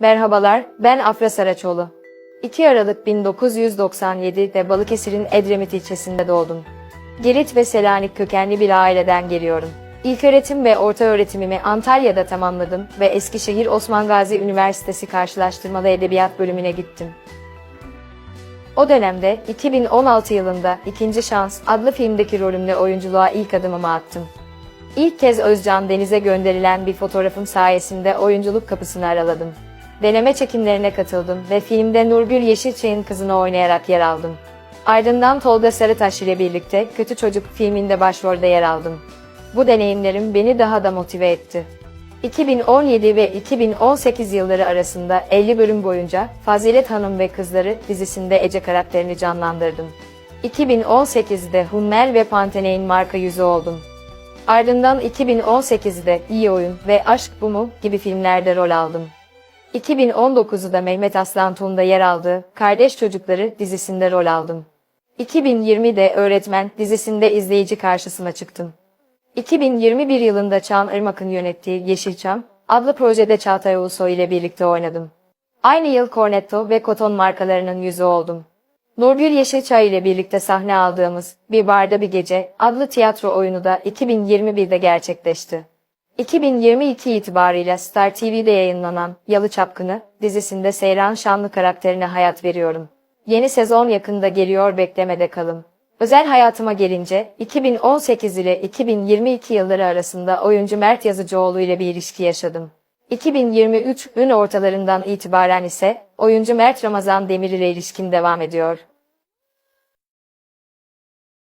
Merhabalar, ben Afra Saraçoğlu. 2 Aralık 1997'de Balıkesir'in Edremit ilçesinde doğdum. Girit ve Selanik kökenli bir aileden geliyorum. İlköğretim ve orta öğretimimi Antalya'da tamamladım ve Eskişehir Osman Gazi Üniversitesi Karşılaştırmalı Edebiyat bölümüne gittim. O dönemde 2016 yılında İkinci Şans adlı filmdeki rolümle oyunculuğa ilk adımımı attım. İlk kez Özcan Deniz'e gönderilen bir fotoğrafım sayesinde oyunculuk kapısını araladım. Deneme çekimlerine katıldım ve filmde Nurgül Yeşilçay'ın kızını oynayarak yer aldım. Ardından Tolga Sarıtaş ile birlikte Kötü Çocuk filminde başrolde yer aldım. Bu deneyimlerim beni daha da motive etti. 2017 ve 2018 yılları arasında 50 bölüm boyunca Fazilet Hanım ve Kızları dizisinde Ece karakterini canlandırdım. 2018'de Hummel ve Pantene marka yüzü oldum. Ardından 2018'de İyi Oyun ve Aşk Bu Mu gibi filmlerde rol aldım. 2019'da Mehmet Aslan Tun'da yer aldığı Kardeş Çocukları dizisinde rol aldım. 2020'de Öğretmen dizisinde izleyici karşısına çıktım. 2021 yılında Çağan Irmak'ın yönettiği Yeşilçam adlı projede Çağatay Ulusoy ile birlikte oynadım. Aynı yıl Cornetto ve Koton markalarının yüzü oldum. Nurgül Yeşilçay ile birlikte sahne aldığımız Bir Barda Bir Gece adlı tiyatro oyunu da 2021'de gerçekleşti. 2022 itibarıyla Star TV'de yayınlanan Yalı Çapkını dizisinde Seyran Şanlı karakterine hayat veriyorum. Yeni sezon yakında geliyor beklemede kalın. Özel hayatıma gelince 2018 ile 2022 yılları arasında oyuncu Mert Yazıcıoğlu ile bir ilişki yaşadım. 2023 ün ortalarından itibaren ise oyuncu Mert Ramazan Demir ile ilişkim devam ediyor.